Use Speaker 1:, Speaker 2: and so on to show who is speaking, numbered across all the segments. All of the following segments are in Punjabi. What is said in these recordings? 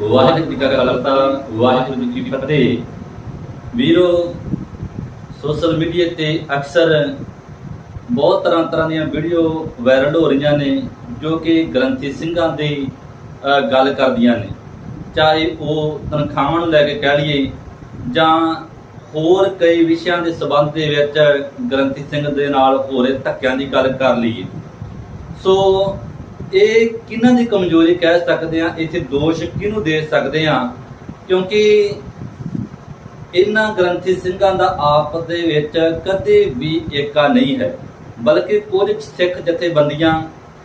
Speaker 1: ਵਾਹਿਗੁਰੂ ਜੀ ਕਾ ਖਾਲਸਾ, ਵਾਹਿਗੁਰੂ ਜੀ ਕੀ ਫਤਿਹ। ਵੀਰੋ ਸੋਸ਼ਲ ਮੀਡੀਆ ਤੇ ਅਕਸਰ ਬਹੁਤ ਤਰ੍ਹਾਂ ਤਰ੍ਹਾਂ ਦੀਆਂ ਵੀਡੀਓ ਵਾਇਰਲ ਹੋ ਰਹੀਆਂ ਨੇ, ਜੋ ਕਿ ਗ੍ਰੰਥੀ ਸਿੰਘਾਂ ਦੀ ਗੱਲ ਕਰਦੀਆਂ ਨੇ। ਚਾਹੇ ਉਹ ਤਨਖਾਹਾਂ ਨੂੰ ਲੈ ਕੇ ਕਹਿ ਲਈਏ, ਜਾਂ ਹੋਰ ਕਈ ਵਿਸ਼ਿਆਂ ਦੇ ਸਬੰਧ ਦੇ ਵਿੱਚ ਗ੍ਰੰਥੀ ਸਿੰਘ ਦੇ ਨਾਲ ਹੋ ਰਹੇ ਧੱਕਿਆਂ ਦੀ ਗੱਲ ਕਰ ਲਈਏ। ਸੋ ਇਹ ਕਿਹਨਾਂ ਦੀ ਕਮਜ਼ੋਰੀ ਕਹਿ ਸਕਦੇ ਆ ਇੱਥੇ ਦੋਸ਼ ਕਿਹਨੂੰ ਦੇ ਸਕਦੇ ਆ ਕਿਉਂਕਿ ਇਹਨਾਂ ਗ੍ਰੰਥੀ ਸਿੰਘਾਂ ਦਾ ਆਪ ਦੇ ਵਿੱਚ ਕਦੇ ਵੀ ਏਕਾ ਨਹੀਂ ਹੈ। ਬਲਕਿ ਕੁਝ ਸਿੱਖ ਜਥੇਬੰਦੀਆਂ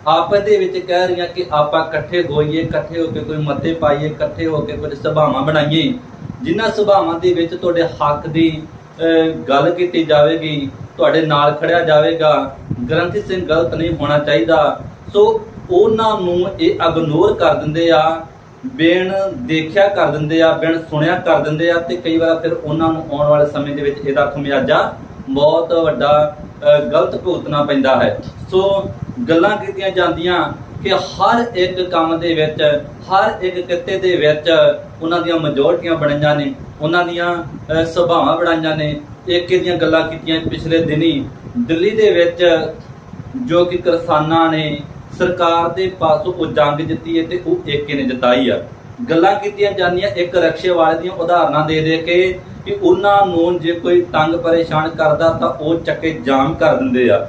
Speaker 1: ਆਪਸ ਦੇ ਵਿੱਚ ਕਹਿ ਰਹੀਆਂ ਕਿ ਆਪਾਂ ਇਕੱਠੇ ਹੋਈਏ, ਇਕੱਠੇ ਹੋ ਕੇ ਕੋਈ ਮਤੇ ਪਾਈਏ, ਇਕੱਠੇ ਹੋ ਕੇ ਕੁਝ ਸਭਾਵਾਂ ਬਣਾਈਏ। ਜਿਨ੍ਹਾਂ ਸਭਾਵਾਂ ਦੇ ਵਿੱਚ ਤੁਹਾਡੇ ਹੱਕ ਦੀ ਗੱਲ ਕੀਤੀ ਜਾਵੇਗੀ, ਤੁਹਾਡੇ ਨਾਲ ਖੜਿਆ ਜਾਵੇਗਾ। ਗ੍ਰੰਥੀ ਸਿੰਘ ਗਲਤ ਨਹੀਂ ਹੋਣਾ ਚਾਹੀਦਾ। ਸੋ ਉਹਨਾਂ ਨੂੰ ਇਹ ਇਗਨੋਰ ਕਰ ਦਿੰਦੇ ਆ, ਬਿਨ ਦੇਖਿਆ ਕਰ ਦਿੰਦੇ ਆ, ਬਿਨ ਸੁਣਿਆ ਕਰ ਦਿੰਦੇ ਆ ਤੇ ਕਈ ਵਾਰ ਫਿਰ ਉਹਨਾਂ ਨੂੰ ਆਉਣ ਵਾਲੇ ਸਮੇਂ ਦੇ ਵਿੱਚ ਇਹਦਾ ਖਮਿਆਜਾ ਬਹੁਤ ਵੱਡਾ ਗਲਤ ਭੁਗਤਣਾ ਪੈਂਦਾ ਹੈ। ਸੋ ਗੱਲਾਂ ਕੀਤੀਆਂ ਜਾਂਦੀਆਂ ਕਿ ਹਰ ਇੱਕ ਕੰਮ ਦੇ ਵਿੱਚ, ਹਰ ਇੱਕ ਕਿੱਤੇ ਦੇ ਵਿੱਚ ਉਹਨਾਂ ਦੀਆਂ ਮੈਜੋਰਟੀਆਂ ਬਣਾਈਆਂ ਨੇ, ਉਹਨਾਂ ਦੀਆਂ ਸੁਭਾਵਾਂ ਬਣਾਈਆਂ ਨੇ। ਇੱਕ ਇਹਦੀਆਂ ਗੱਲਾਂ ਕੀਤੀਆਂ ਪਿਛਲੇ ਦਿਨੀ? ਦਿੱਲੀ ਦੇ ਵਿੱਚ ਜੋ ਕਿ ਕਿਸਾਨਾਂ ਨੇ ਸਰਕਾਰ ਦੇ ਪਾਸੋਂ ਉਹ ਜੰਗ ਜਿੱਤੀ ਹੈ ਤੇ ਉਹ ਏਕੇ ਨੇ ਜਿਤਾਈ ਆ। ਗੱਲਾਂ ਕੀਤੀਆਂ ਜਾਂਦੀਆਂ, ਇੱਕ ਰਕਸ਼ੇ ਵਾਲੇ ਦੀਆਂ ਉਦਾਹਰਨਾਂ ਦੇ ਦੇ ਕੇ ਕਿ ਉਹਨਾਂ ਨੂੰ ਜੇ ਕੋਈ ਤੰਗ ਪਰੇਸ਼ਾਨ ਕਰਦਾ ਤਾਂ ਉਹ ਚੱਕੇ ਜਾਮ ਕਰ ਦਿੰਦੇ ਆ।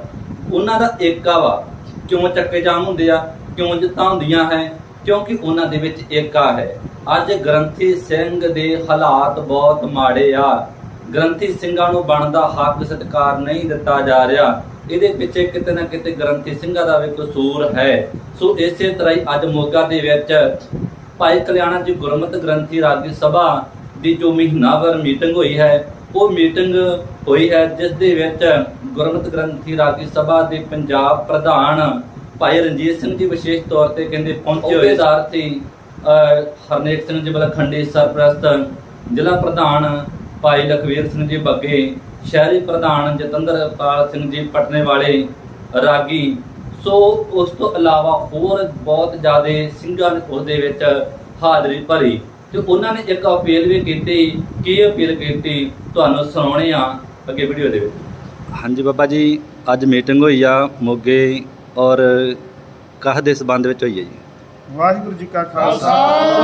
Speaker 1: ਉਹਨਾਂ ਦਾ ਏਕਾ ਵਾ। ਕਿਉਂ ਚੱਕੇ ਜਾਮ ਹੁੰਦੇ ਆ? ਕਿਉਂ ਜਿੱਤਾਂ ਹੁੰਦੀਆਂ ਹੈ? ਕਿਉਂਕਿ ਉਹਨਾਂ ਦੇ ਵਿੱਚ ਏਕਾ ਹੈ। ਅੱਜ ਗ੍ਰੰਥੀ ਸਿੰਘ ਦੇ ਹਾਲਾਤ ਬਹੁਤ ਮਾੜੇ ਆ। ਗ੍ਰੰਥੀ ਸਿੰਘਾਂ ਨੂੰ ਬਣਦਾ ਹੱਕ ਸਤਿਕਾਰ ਨਹੀਂ ਦਿੱਤਾ ਜਾ ਰਿਹਾ। ਇਹਦੇ ਪਿੱਛੇ ਕਿਤੇ ਨਾ ਕਿਤੇ ਗ੍ਰੰਥੀ ਸਿੰਘਾਂ ਦਾ ਵੀ ਕਸੂਰ ਹੈ। ਸੋ ਇਸੇ ਤਰ੍ਹਾਂ ਹੀ ਅੱਜ ਮੋਗਾ ਦੇ ਵਿੱਚ ਭਾਈ ਕਲਿਆਣਾ ਜੀ ਗੁਰਮਤ ਗ੍ਰੰਥੀ ਰਾਗੀ ਸਭਾ ਦੀ ਜੋ ਮਹੀਨਾਵਰ ਮੀਟਿੰਗ ਹੋਈ ਹੈ ਉਹ ਮੀਟਿੰਗ ਹੋਈ ਹੈ ਜਿਸ ਦੇ ਵਿੱਚ ਗੁਰਮਤ ਗ੍ਰੰਥੀ ਰਾਗੀ ਸਭਾ ਦੇ ਪੰਜਾਬ ਪ੍ਰਧਾਨ ਭਾਈ ਰਣਜੀਤ ਸਿੰਘ ਜੀ ਵਿਸ਼ੇਸ਼ ਤੌਰ ਤੇ ਕਹਿੰਦੇ ਪਹੁੰਚੇ ਹੋਏ ਸਾਰਥੀ ਹਰਨੇਕ ਸਿੰਘ ਜੀ ਬਲਖੰਡੀ ਸਰਪ੍ਰਸਤ ਜ਼ਿਲ੍ਹਾ ਪ੍ਰਧਾਨ ਭਾਈ ਲਖਵੀਰ ਸਿੰਘ ਜੀ ਬੱਗੇ ਸ਼ਹਿਰੀ ਪ੍ਰਧਾਨ ਜਤਿੰਦਰਪਾਲ ਸਿੰਘ ਜੀ ਪਟਨੇ ਵਾਲੇ ਰਾਗੀ। ਸੋ ਉਸ ਤੋਂ ਇਲਾਵਾ ਹੋਰ ਬਹੁਤ ਜ਼ਿਆਦਾ ਸਿੰਘਾਂ ਨੇ ਉਸ ਦੇ ਵਿੱਚ ਹਾਜ਼ਰੀ ਭਰੀ ਤੇ ਉਹਨਾਂ ਨੇ ਇੱਕ ਅਪੀਲ ਵੀ ਕੀਤੀ ਕੀ ਅਪੀਲ ਕੀਤੀ ਤੁਹਾਨੂੰ ਸੁਣਾਉਣੇ ਆ ਅੱਗੇ ਵੀਡੀਓ ਦੇ ਵਿੱਚ। ਹਾਂਜੀ ਬਾਬਾ ਜੀ ਅੱਜ ਮੀਟਿੰਗ ਹੋਈ ਆ ਮੋਗੇ ਔਰ ਕਾਹ ਦੇ ਸਬੰਧ ਵਿੱਚ ਹੋਈ ਹੈ ਜੀ।
Speaker 2: ਵਾਹਿਗੁਰੂ ਜੀ ਕਾ ਖਾਲਸਾ।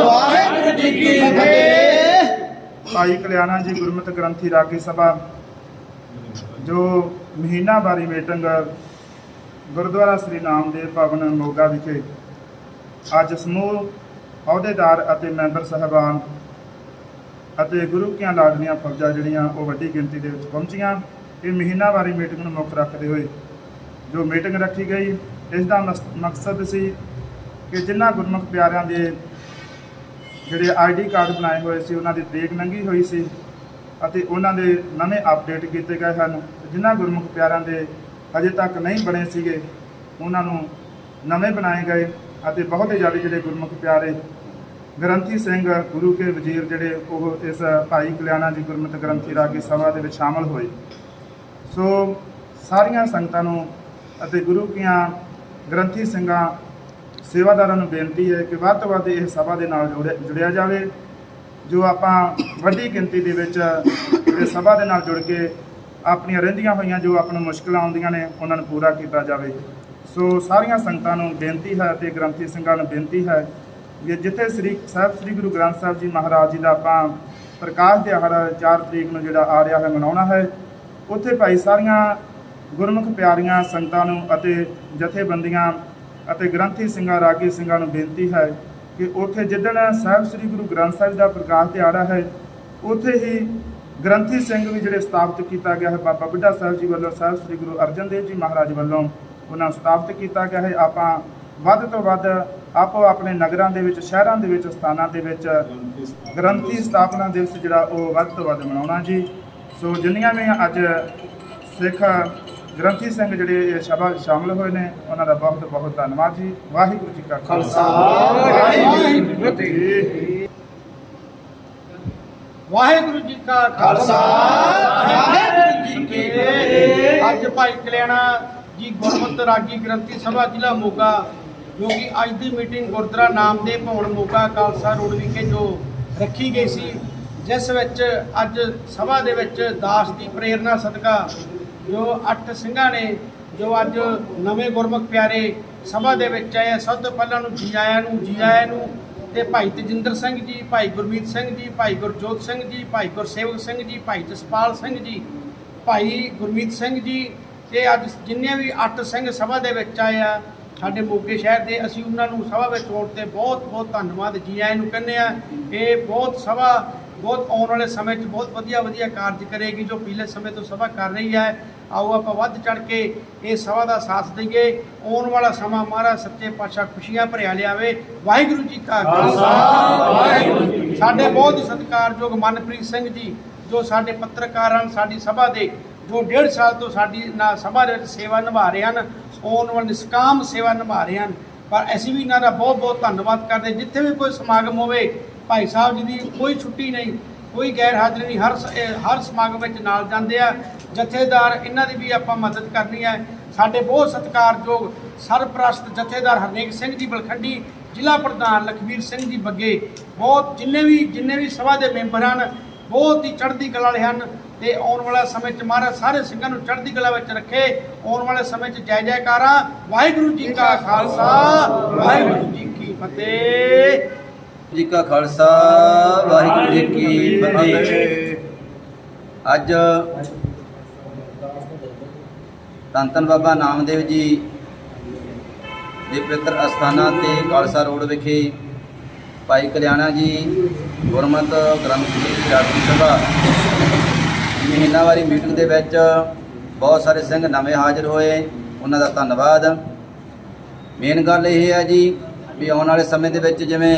Speaker 3: ਵਾਹਿਗੁਰੂ ਜੀ ਕੀ ਫਤਿਹ।
Speaker 2: ਭਾਈ ਕਲਿਆਣਾ ਜੀ ਗੁਰਮਤਿ ਗ੍ਰੰਥੀ ਰਾਗੀ ਸਭਾ ਜੋ ਮਹੀਨਾਵਾਰੀ ਮੀਟਿੰਗ ਗੁਰਦੁਆਰਾ ਸ੍ਰੀ ਨਾਮਦੇਵ ਭਵਨ ਮੋਗਾ ਵਿਖੇ, ਅੱਜ ਸਮੂਹ ਅਹੁਦੇਦਾਰ ਅਤੇ ਮੈਂਬਰ ਸਹਿਬਾਨ ਅਤੇ ਗੁਰੂ ਕੀਆਂ ਲਾਡਲੀਆਂ ਫੌਜਾਂ ਜਿਹੜੀਆਂ ਉਹ ਵੱਡੀ ਗਿਣਤੀ ਦੇ ਵਿੱਚ ਪਹੁੰਚੀਆਂ, ਇਹ ਮਹੀਨਾਵਾਰੀ ਮੀਟਿੰਗ ਨੂੰ ਮੁੱਖ ਰੱਖਦੇ ਹੋਏ ਜੋ ਮੀਟਿੰਗ ਰੱਖੀ ਗਈ, ਇਸ ਦਾ ਮਸ- ਮਕਸਦ ਸੀ ਕਿ ਜਿਨ੍ਹਾਂ ਗੁਰਮੁਖ ਪਿਆਰਿਆਂ ਦੇ ਜਿਹੜੇ ਆਈਡੀ ਕਾਰਡ ਬਣਾਏ ਹੋਏ ਸੀ, ਉਹਨਾਂ ਦੀ ਤਰੀਕ ਲੰਘੀ ਹੋਈ ਸੀ ਅਤੇ ਉਹਨਾਂ ਦੇ ਨਵੇਂ ਅਪਡੇਟ ਕੀਤੇ ਗਏ ਹਨ। ਜਿਨ੍ਹਾਂ ਗੁਰਮੁਖ ਪਿਆਰਿਆਂ ਦੇ ਅਜੇ ਤੱਕ ਨਹੀਂ ਬਣੇ ਸੀਗੇ, ਉਹਨਾਂ ਨੂੰ ਨਵੇਂ ਬਣਾਏ ਗਏ ਅਤੇ ਬਹੁਤ ਜ਼ਿਆਦਾ ਜਿਹੜੇ ਗੁਰਮੁਖ ਪਿਆਰੇ ਗ੍ਰੰਥੀ ਸਿੰਘ, ਗੁਰੂ ਕੇ ਵਜ਼ੀਰ ਜਿਹੜੇ ਉਹ ਇਸ ਭਾਈ ਕਲਿਆਣਾ ਜੀ ਗੁਰਮਤਿ ਗ੍ਰੰਥੀ ਰਾਗੀ ਸਭਾ ਦੇ ਵਿੱਚ ਸ਼ਾਮਲ ਹੋਏ। ਸੋ ਸਾਰੀਆਂ ਸੰਗਤਾਂ ਨੂੰ ਅਤੇ ਗੁਰੂ ਕੀਆਂ ਗ੍ਰੰਥੀ ਸਿੰਘਾਂ, ਸੇਵਾਦਾਰਾਂ ਨੂੰ ਬੇਨਤੀ ਹੈ ਕਿ ਵੱਧ ਤੋਂ ਵੱਧ ਇਹ ਸਭਾ ਦੇ ਨਾਲ ਜੁੜਿਆ- ਜੁੜਿਆ ਜਾਵੇ। ਜੋ ਆਪਾਂ ਵੱਡੀ ਗਿਣਤੀ ਦੇ ਵਿੱਚ ਇਹ ਸਭਾ ਦੇ ਨਾਲ ਜੁੜ ਕੇ ਆਪਣੀਆਂ ਰਹਿੰਦੀਆਂ ਹੋਈਆਂ ਜੋ ਆਪਾਂ ਨੂੰ ਮੁਸ਼ਕਲਾਂ ਆਉਂਦੀਆਂ ਨੇ, ਉਹਨਾਂ ਨੂੰ ਪੂਰਾ ਕੀਤਾ ਜਾਵੇ। ਸੋ ਸਾਰੀਆਂ ਸੰਗਤਾਂ ਨੂੰ ਬੇਨਤੀ ਹੈ ਤੇ ਗ੍ਰੰਥੀ ਸਿੰਘਾਂ ਨੂੰ ਬੇਨਤੀ ਹੈ ਕਿ ਜਿੱਥੇ ਸ੍ਰੀ ਸਾਹਿਬ ਸ੍ਰੀ ਗੁਰੂ ਗ੍ਰੰਥ ਸਾਹਿਬ ਜੀ ਮਹਾਰਾਜ ਜੀ ਦਾ ਆਪਾਂ ਪ੍ਰਕਾਸ਼ ਦਿਹਾੜਾ 4 ਤਰੀਕ ਨੂੰ ਜਿਹੜਾ ਆ ਰਿਹਾ ਹੈ, ਮਨਾਉਣਾ ਹੈ, ਉੱਥੇ ਭਾਈ ਸਾਰੀਆਂ ਗੁਰਮੁਖ ਪਿਆਰੀਆਂ ਸੰਗਤਾਂ ਨੂੰ ਅਤੇ ਜਥੇਬੰਦੀਆਂ ਅਤੇ ਗ੍ਰੰਥੀ ਸਿੰਘਾਂ, ਰਾਗੀ ਸਿੰਘਾਂ ਨੂੰ ਬੇਨਤੀ ਹੈ ਕਿ ਉੱਥੇ ਜਿੱਦਣ ਸਾਹਿਬ ਸ੍ਰੀ ਗੁਰੂ ਗ੍ਰੰਥ ਸਾਹਿਬ ਦਾ ਪ੍ਰਕਾਸ਼ ਦਿਹਾੜਾ ਹੈ, ਉੱਥੇ ਹੀ ਗ੍ਰੰਥੀ ਸਿੰਘ ਵੀ ਜਿਹੜੇ ਸਥਾਪਿਤ ਕੀਤਾ ਗਿਆ ਹੈ, ਬਾਬਾ ਬੁੱਢਾ ਸਾਹਿਬ ਜੀ ਵੱਲੋਂ, ਸਾਹਿਬ ਸ੍ਰੀ ਗੁਰੂ ਅਰਜਨ ਦੇਵ ਜੀ ਮਹਾਰਾਜ ਵੱਲੋਂ ਉਹਨਾਂ ਨੂੰ ਸਥਾਪਿਤ ਕੀਤਾ ਗਿਆ ਹੈ। ਆਪਾਂ ਵੱਧ ਤੋਂ ਵੱਧ ਆਪੋ ਆਪਣੇ ਨਗਰਾਂ ਦੇ ਵਿੱਚ, ਸ਼ਹਿਰਾਂ ਦੇ ਵਿੱਚ, ਸਥਾਨਾਂ ਦੇ ਵਿੱਚ ਗ੍ਰੰਥੀ ਸਥਾਪਨਾ ਦਿਵਸ ਜਿਹੜਾ ਉਹ ਵੱਧ ਤੋਂ ਵੱਧ ਮਨਾਉਣਾ ਜੀ। ਸੋ ਜਿੰਨੀਆਂ ਵੀ ਅੱਜ ਸਿੱਖ ਗ੍ਰੰਥੀ ਸਿੰਘ ਜਿਹੜੇ ਇਹ ਸਭਾ 'ਚ ਸ਼ਾਮਲ ਹੋਏ ਨੇ, ਉਹਨਾਂ ਦਾ ਬਹੁਤ ਬਹੁਤ ਧੰਨਵਾਦ ਜੀ। ਵਾਹਿਗੁਰੂ ਜੀ ਕਾ ਖਾਲਸਾ।
Speaker 3: ਵਾਹਿਗੁਰੂ ਜੀ ਕੀ ਫਤਿਹ ਵਾਹਿਗੁਰੂ ਜੀ ਕਾ ਖਾਲਸਾ। ਵਾਹਿਗੁਰੂ ਜੀ ਕੀ ਫਤਿਹ। ਅੱਜ ਭਾਈ ਕਲਿਆਣਾ ਜੀ ਗੁਰਮਤਿ ਰਾਗੀ ਗ੍ਰੰਥੀ ਸਭਾ ਜ਼ਿਲ੍ਹਾ ਮੋਗਾ, ਜੋ ਕਿ ਅੱਜ ਦੀ ਮੀਟਿੰਗ ਗੁਰਦੁਆਰਾ ਨਾਮਦੇਵ ਭਵਨ ਮੋਗਾ ਖਾਲਸਾ ਰੋਡ ਵਿਖੇ ਜੋ ਰੱਖੀ ਗਈ ਸੀ, ਜਿਸ ਵਿੱਚ ਅੱਜ ਸਭਾ ਦੇ ਵਿੱਚ ਦਾਸ ਦੀ ਪ੍ਰੇਰਣਾ ਸਦਕਾ ਜੋ ਅੱਠ ਸਿੰਘਾਂ ਨੇ ਜੋ ਅੱਜ ਨਵੇਂ ਗੁਰਮੁਖ ਪਿਆਰੇ ਸਭਾ ਦੇ ਵਿੱਚ ਆਏ ਆ, ਸਭ ਤੋਂ ਪਹਿਲਾਂ ਨੂੰ ਜੀ ਆਇਆਂ ਨੂੰ ਜੀ ਆਇਆਂ ਨੂੰ ਤੇ ਭਾਈ ਤਜਿੰਦਰ ਸਿੰਘ ਜੀ ਭਾਈ ਗੁਰਮੀਤ ਸਿੰਘ ਜੀ ਭਾਈ ਗੁਰਜੋਤ ਸਿੰਘ ਜੀ ਭਾਈ ਗੁਰਸੇਵਕ ਸਿੰਘ ਜੀ ਭਾਈ ਜਸਪਾਲ ਸਿੰਘ ਜੀ ਭਾਈ ਗੁਰਮੀਤ ਸਿੰਘ ਜੀ ਤੇ ਅੱਜ ਜਿੰਨੇ ਵੀ ਅੱਠ ਸਿੰਘ ਸਭਾ ਦੇ ਵਿੱਚ ਆਏ ਆ ਸਾਡੇ ਮੋਗੇ ਸ਼ਹਿਰ ਦੇ ਅਸੀਂ ਉਹਨਾਂ ਨੂੰ ਸਭਾ ਵਿੱਚ ਆਉਣ ਤੇ ਬਹੁਤ ਬਹੁਤ ਧੰਨਵਾਦ ਜੀ ਆਇਆਂ ਨੂੰ ਕਹਿੰਦੇ ਆ ਇਹ ਬਹੁਤ ਸਭਾ ਬਹੁਤ ਆਉਣ ਵਾਲੇ ਸਮੇਂ 'ਚ ਬਹੁਤ ਵਧੀਆ ਵਧੀਆ ਕਾਰਜ ਕਰੇਗੀ ਜੋ ਪਿਛਲੇ ਸਮੇਂ ਤੋਂ ਸਭਾ ਕਰ ਰਹੀ ਹੈ। ਆਓ ਆਪਾਂ ਵੱਧ ਚੜ ਕੇ ਇਹ ਸਭਾ ਦਾ ਸਾਥ ਦਈਏ। ਆਉਣ ਵਾਲਾ ਸਮਾਂ ਮਹਾਰਾਜ ਸੱਚੇ ਪਾਤਸ਼ਾਹ ਖੁਸ਼ੀਆਂ ਭਰਿਆ ਲਿਆਵੇ। ਵਾਹਿਗੁਰੂ ਜੀ ਕਾ ਖਾਲਸਾ ਵਾਹਿਗੁਰੂ ਜੀ। ਸਾਡੇ ਬਹੁਤ ਹੀ ਸਤਿਕਾਰਯੋਗ ਮਨਪ੍ਰੀਤ ਸਿੰਘ ਜੀ ਜੋ ਸਾਡੇ ਪੱਤਰਕਾਰ ਹਨ ਸਾਡੀ ਸਭਾ ਦੇ ਜੋ ਡੇਢ ਸਾਲ ਤੋਂ ਸਾਡੀ ਸਭਾ ਦੇ ਵਿੱਚ ਸੇਵਾ ਨਿਭਾ ਰਹੇ ਹਨ ਆਉਣ ਵਾਲੀ ਨਿਸ਼ਕਾਮ ਸੇਵਾ ਨਿਭਾ ਰਹੇ ਹਨ। ਪਰ ਅਸੀਂ ਵੀ ਇਹਨਾਂ ਦਾ ਬਹੁਤ ਬਹੁਤ ਧੰਨਵਾਦ ਕਰਦੇ ਜਿੱਥੇ ਵੀ ਕੋਈ ਸਮਾਗਮ ਹੋਵੇ, ਭਾਈ ਸਾਹਿਬ ਜੀ ਦੀ ਕੋਈ ਛੁੱਟੀ ਨਹੀਂ, ਕੋਈ ਗੈਰ ਹਾਜ਼ਰੀ ਨਹੀਂ, ਹਰ ਸ- ਹਰ ਸਮਾਗਮ ਵਿੱਚ ਨਾਲ ਜਾਂਦੇ ਆ। ਜਥੇਦਾਰ, ਇਹਨਾਂ ਦੀ ਵੀ ਆਪਾਂ ਮਦਦ ਕਰਨੀ ਹੈ। ਸਾਡੇ ਬਹੁਤ ਸਤਿਕਾਰਯੋਗ, ਸਰਪ੍ਰਸਤ ਜਥੇਦਾਰ ਹਰਨੇਕ ਸਿੰਘ ਜੀ ਬਲਖੰਡੀ, ਜ਼ਿਲ੍ਹਾ ਪ੍ਰਧਾਨ ਲਖਵੀਰ ਸਿੰਘ ਜੀ ਬੱਗੇ, ਬਹੁਤ ਜਿੰਨੇ ਵੀ ਜਿੰਨੇ ਵੀ ਸਭਾ ਦੇ ਮੈਂਬਰ ਹਨ, ਬਹੁਤ ਹੀ ਚੜ੍ਹਦੀ ਕਲਾ ਵਾਲੇ ਹਨ। ਤੇ ਆਉਣ ਵਾਲਾ ਸਮੇਂ 'ਚ ਮਹਾਰਾਜ ਸਾਰੇ ਸਿੰਘਾਂ ਨੂੰ ਚੜ੍ਹਦੀ ਕਲਾ ਵਿੱਚ ਰੱਖੇ। ਆਉਣ ਵਾਲੇ ਸਮੇਂ 'ਚ ਜੈ ਜੈਕਾਰਾਂ। ਵਾਹਿਗੁਰੂ ਜੀ ਕਾ ਖਾਲਸਾ। ਵਾਹਿਗੁਰੂ ਜੀ ਕੀ ਫਤਿਹ।
Speaker 4: ਜੀ ਕਾ ਖਾਲਸਾ। ਵਾਹਿਗੁਰੂ ਜੀ ਕੀ ਫਤਿਹ। ਅੱਜ ਧੰਨ ਧੰਨ ਬਾਬਾ ਨਾਮਦੇਵ ਜੀ ਦੇ ਪਵਿੱਤਰ ਅਸਥਾਨਾਂ ਤੇ ਖਾਲਸਾ ਰੋਡ ਵਿਖੇ ਭਾਈ ਕਲਿਆਣਾ ਜੀ ਗੁਰਮਤ ਗ੍ਰੰਥ ਦੀ ਜਾਤੀ ਸਭਾ ਮਹੀਨਾਵਾਰੀ ਮੀਟਿੰਗ ਦੇ ਵਿੱਚ ਬਹੁਤ ਸਾਰੇ ਸਿੰਘ ਨਵੇਂ ਹਾਜ਼ਰ ਹੋਏ, ਉਹਨਾਂ ਦਾ ਧੰਨਵਾਦ। ਮੇਨ ਗੱਲ ਇਹ ਹੈ ਜੀ ਵੀ ਆਉਣ ਵਾਲੇ ਸਮੇਂ ਦੇ ਵਿੱਚ ਜਿਵੇਂ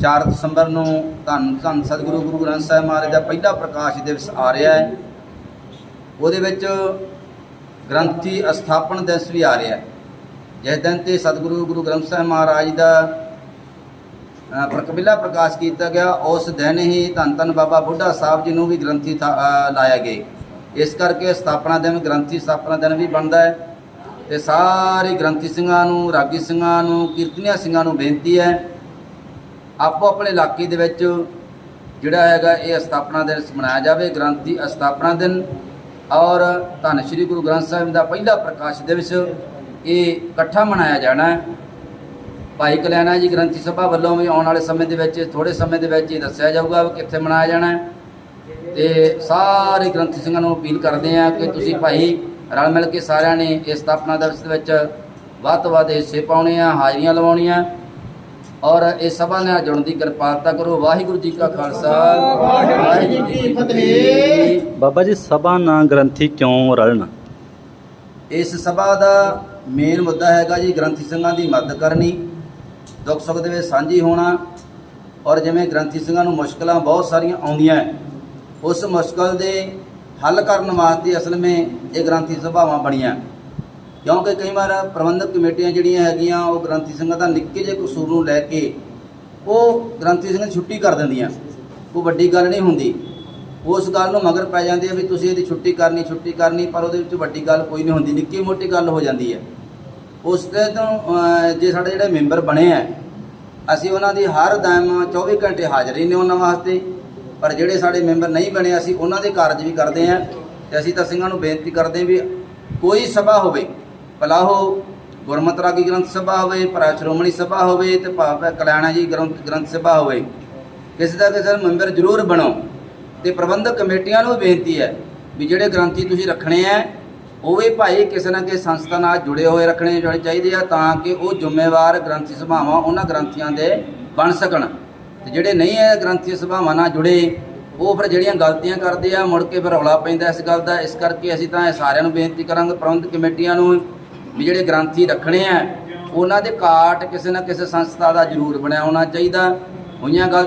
Speaker 4: 4 ਦਸੰਬਰ ਨੂੰ ਧੰਨ ਧੰਨ ਸਤਿਗੁਰੂ ਗੁਰੂ ਗ੍ਰੰਥ ਸਾਹਿਬ ਮਹਾਰਾਜ ਦਾ ਪਹਿਲਾ ਪ੍ਰਕਾਸ਼ ਦਿਵਸ ਆ ਰਿਹਾ ਹੈ, ਉਹਦੇ ਵਿੱਚ ਗ੍ਰੰਥੀ ਅਸਥਾਪਨ ਦਿਵਸ ਵੀ ਆ ਰਿਹਾ ਹੈ। ਜਿਸ ਦਿਨ ਤੇ ਸਤਿਗੁਰੂ ਗੁਰੂ ਗ੍ਰੰਥ ਸਾਹਿਬ ਮਹਾਰਾਜ ਦਾ ਪ੍ਰਕਬਿਲਾ ਪ੍ਰਕਾਸ਼ ਕੀਤਾ ਗਿਆ। ਉਸ ਦਿਨ ਹੀ ਧੰਨ ਧੰਨ ਬਾਬਾ ਬੁੱਢਾ ਸਾਹਿਬ ਜੀ ਨੂੰ ਵੀ ਗ੍ਰੰਥੀ ਥਾ- ਲਾਇਆ ਗਿਆ। ਇਸ ਕਰਕੇ ਸਥਾਪਨਾ ਦਿਨ, ਗ੍ਰੰਥੀ ਸਥਾਪਨਾ ਦਿਨ ਵੀ ਬਣਦਾ ਹੈ। ਤੇ ਸਾਰੇ ਗ੍ਰੰਥੀ ਸਿੰਘਾਂ ਨੂੰ, ਰਾਗੀ ਸਿੰਘਾਂ ਨੂੰ, ਕੀਰਤਨੀਆ ਸਿੰਘਾਂ ਨੂੰ ਬੇਨਤੀ ਹੈ, ਆਪੋ ਆਪਣੇ ਇਲਾਕੇ ਦੇ ਵਿੱਚ ਜਿਹੜਾ ਹੈਗਾ ਇਹ ਸਥਾਪਨਾ ਦਿਨ ਮਨਾਇਆ ਜਾਵੇ, ਗ੍ਰੰਥੀ ਸਥਾਪਨਾ ਦਿਨ। ਔਰ ਧੰਨ ਸ਼੍ਰੀ ਗੁਰੂ ਗ੍ਰੰਥ ਸਾਹਿਬ ਦਾ ਪਹਿਲਾ ਪ੍ਰਕਾਸ਼ ਦਿਵਸ ਇਹ ਇਕੱਠਾ ਮਨਾਇਆ ਜਾਣਾ ਹੈ। ਭਾਈ ਕਲਿਆਣਾ ਜੀ ਗ੍ਰੰਥੀ ਸਭਾ ਵੱਲੋਂ ਵੀ ਆਉਣ ਵਾਲੇ ਸਮੇਂ ਦੇ ਵਿੱਚ ਥੋੜੇ ਸਮੇਂ ਦੇ ਵਿੱਚ ਇਹ ਦੱਸਿਆ ਜਾਊਗਾ ਵੀ ਕਿੱਥੇ ਮਨਾਇਆ ਜਾਣਾ ਹੈ। ਤੇ ਸਾਰੇ ਗ੍ਰੰਥੀ ਸਿੰਘਾਂ ਨੂੰ ਅਪੀਲ ਕਰਦੇ ਆ ਕਿ ਤੁਸੀਂ ਭਾਈ ਰਲ ਮਿਲ ਕੇ ਸਾਰਿਆਂ ਨੇ ਇਸ ਸਥਾਪਨਾ ਦਿਵਸ ਦੇ ਵਿੱਚ ਵੱਧ ਤੋਂ ਵੱਧ ਹਿੱਸੇ ਪਾਉਣੇ ਆ ਹਾਜ਼ਰੀਆਂ ਲਵਾਉਣੀਆਂ। ਔਰ ਇਸ ਸਭਾ ਨਾਲ ਜੁੜਨ ਦੀ ਕਿਰਪਾਲਤਾ ਕਰੋ। ਵਾਹਿਗੁਰੂ ਜੀ ਕਾ ਖਾਲਸਾ।
Speaker 3: ਵਾਹਿਗੁਰੂ ਜੀ ਕੀ ਫਤਿਹ।
Speaker 1: ਬਾਬਾ ਜੀ ਸਭਾ ਨਾ ਗ੍ਰੰਥੀ ਕਿਉਂ ਰਲਣ?
Speaker 4: ਇਸ ਸਭਾ ਦਾ ਮੇਨ ਮੁੱਦਾ ਹੈਗਾ ਜੀ ਗ੍ਰੰਥੀ ਸਿੰਘਾਂ ਦੀ ਮਦਦ ਕਰਨੀ। ਦੁੱਖ ਸੁੱਖ ਦੇ ਵਿੱਚ ਸਾਂਝੀ ਹੋਣਾ ਔਰ ਜਿਵੇਂ ਗ੍ਰੰਥੀ ਸਿੰਘਾਂ ਨੂੰ ਮੁਸ਼ਕਲਾਂ ਬਹੁਤ ਸਾਰੀਆਂ ਆਉਂਦੀਆਂ ਉਸ ਮੁਸ਼ਕਲ ਦੇ ਹੱਲ ਕਰਨ ਵਾਸਤੇ ਅਸਲ ਵਿੱਚ ਇਹ ਗ੍ਰੰਥੀ ਸਭਾਵਾਂ ਬਣੀਆਂ ਕਿਉਂਕਿ ਕਈ ਵਾਰ ਪ੍ਰਬੰਧਕ ਕਮੇਟੀਆਂ ਜਿਹੜੀਆਂ ਹੈਗੀਆਂ, ਉਹ ਗ੍ਰੰਥੀ ਸਿੰਘਾਂ ਦਾ ਨਿੱਕੇ ਜਿਹੇ ਕਸੂਰ ਨੂੰ ਲੈ ਕੇ ਉਹ ਗ੍ਰੰਥੀ ਸਿੰਘ ਛੁੱਟੀ ਕਰ ਦਿੰਦੀਆਂ ਉਹ ਵੱਡੀ ਗੱਲ ਨਹੀਂ ਹੁੰਦੀ। ਉਸ ਗੱਲ ਨੂੰ ਮਗਰ ਪੈ ਜਾਂਦੇ ਆ ਵੀ ਤੁਸੀਂ ਇਹਦੀ ਛੁੱਟੀ ਕਰਨੀ ਛੁੱਟੀ ਕਰਨੀ, ਪਰ ਉਹਦੇ ਵਿੱਚ ਵੱਡੀ ਗੱਲ ਕੋਈ ਨਹੀਂ ਹੁੰਦੀ। ਨਿੱਕੀ ਮੋਟੀ ਗੱਲ ਹੋ ਜਾਂਦੀ ਹੈ। ਉਸ ਦੇ ਤੋਂ ਜੇ ਸਾਡੇ ਜਿਹੜੇ ਮੈਂਬਰ ਬਣੇ ਆ, ਅਸੀਂ ਉਹਨਾਂ ਦੀ ਹਰ ਦਮ 24 ਘੰਟੇ ਹਾਜ਼ਰੀ ਨੇ ਉਹਨਾਂ ਵਾਸਤੇ। ਪਰ ਜਿਹੜੇ ਸਾਡੇ ਮੈਂਬਰ ਨਹੀਂ ਬਣੇ, ਅਸੀਂ ਉਹਨਾਂ ਦੇ ਕਾਰਜ ਵੀ ਕਰਦੇ ਆ ਤੇ ਅਸੀਂ ਤਾਂ ਸਿੰਘਾਂ ਨੂੰ ਬੇਨਤੀ ਕਰਦੇ ਵੀ ਕੋਈ ਸਭਾ ਹੋਵੇ ਭਲਾ ਉਹ ਗੁਰਮਤਿ ਰਾਗੀ ਗ੍ਰੰਥ ਸਭਾ ਹੋਵੇ ਭਰਾ ਸ਼੍ਰੋਮਣੀ ਸਭਾ ਹੋਵੇ ਤੇ ਭਾਵੇਂ ਕਲਿਆਣਾ ਜੀ ਗ੍ਰੰਥ ਗ੍ਰੰਥ ਸਭਾ ਹੋਵੇ, ਕਿਸੇ ਦਾ ਕਿਸੇ ਮੈਂਬਰ ਜ਼ਰੂਰ ਬਣੋ। ਤੇ ਪ੍ਰਬੰਧਕ ਕਮੇਟੀਆਂ ਨੂੰ ਵੀ ਬੇਨਤੀ ਹੈ ਵੀ ਜਿਹੜੇ ਗ੍ਰੰਥੀ ਤੁਸੀਂ ਰੱਖਣੇ ਆ ਉਹ ਵੀ ਭਾਈ ਕਿਸੇ ਨਾ ਕਿਸੇ ਸੰਸਥਾ ਨਾਲ ਜੁੜੇ ਹੋਏ ਰੱਖਣੇ ਚਾਹੀਦੇ ਆ ਤਾਂ ਕਿ ਉਹ ਜ਼ਿੰਮੇਵਾਰ ਗ੍ਰੰਥੀ ਸਭਾਵਾਂ ਉਹਨਾਂ ਗ੍ਰੰਥੀਆਂ ਦੇ ਬਣ ਸਕਣ। ਤੇ ਜਿਹੜੇ ਨਹੀਂ ਹੈ ਗ੍ਰੰਥੀ ਸਭਾਵਾਂ ਨਾਲ ਜੁੜੇ, ਉਹ ਫਿਰ ਜਿਹੜੀਆਂ ਗਲਤੀਆਂ ਕਰਦੇ ਆ, ਮੁੜ ਕੇ ਫਿਰ ਰੌਲਾ ਪੈਂਦਾ ਇਸ ਗੱਲ ਦਾ। ਇਸ ਕਰਕੇ ਅਸੀਂ ਤਾਂ ਇਹ ਸਾਰਿਆਂ ਨੂੰ ਬੇਨਤੀ ਕਰਾਂਗੇ, ਪ੍ਰਬੰਧਕ ਕਮੇਟੀਆਂ ਨੂੰ ਵੀ ਜਿਹੜੇ ਗ੍ਰੰਥੀ ਰੱਖਣੇ ਆ, ਉਹਨਾਂ ਦੇ ਕਾਟ ਕਿਸੇ ਨਾ ਕਿਸੇ ਸੰਸਥਾ ਦਾ ਜ਼ਰੂਰ ਬਣਿਆ ਹੋਣਾ ਚਾਹੀਦਾ। ਹੋਈਆਂ ਗਲਤ